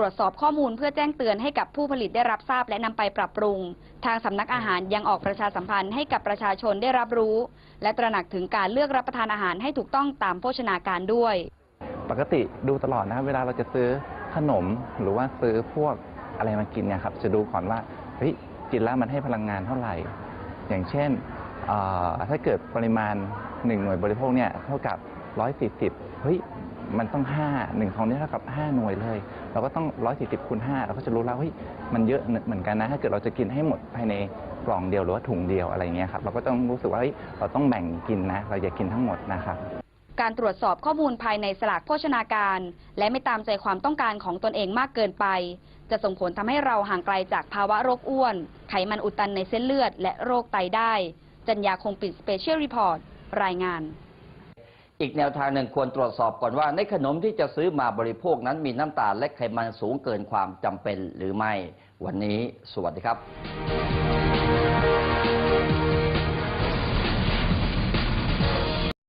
ตรวจสอบข้อมูลเพื่อแจ้งเตือนให้กับผู้ผลิตได้รับทราบและนำไปปรับปรุง ทางสำนักอาหารยังออกประชาสัมพันธ์ให้กับประชาชนได้รับรู้ และตระหนักถึงการเลือกรับประทานอาหารให้ถูกต้องตามโภชนาการด้วย ปกติดูตลอดนะครับเวลาเราจะซื้อขนมหรือว่าซื้อพวกอะไรมากินเนี่ยครับจะดูก่อนว่าเฮ้ยกินแล้วมันให้พลังงานเท่าไหร่ อย่างเช่นถ้าเกิดปริมาณ 1 หน่วยบริโภคเนี่ยเท่ากับ 140 เฮ้ย มันต้อง 5 1ของนี้เท่ากับ 5 หน่วยเลย เราก็ต้อง 140คูณ5เราก็จะรู้แล้วเฮ้ยมันเยอะเหมือนกันนะ ถ้าเกิดเราจะกินให้หมดภายในกล่องเดียวหรือว่าถุงเดียวอะไรเงี้ยครับเราก็ต้องรู้สึกว่าเฮ้ยเราต้องแบ่งกินนะ เราอย่ากินทั้งหมดนะครับการตรวจสอบข้อมูลภายในสลากโภชนาการ และไม่ตามใจความต้องการของตนเองมากเกินไป จะส่งผลทำให้เราห่างไกลจากภาวะโรคอ้วน ไขมันอุดตันในเส้นเลือด และโรคไตได้ จัญญาคงปิดสเปเชียลรีพอร์ตรายงาน อีกแนวทางหนึ่งควรตรวจสอบก่อนว่า ในขนมที่จะซื้อมาบริโภคนั้นมีน้ำตาลและไขมันสูงเกินความจำเป็นหรือไม่ วันนี้สวัสดีครับ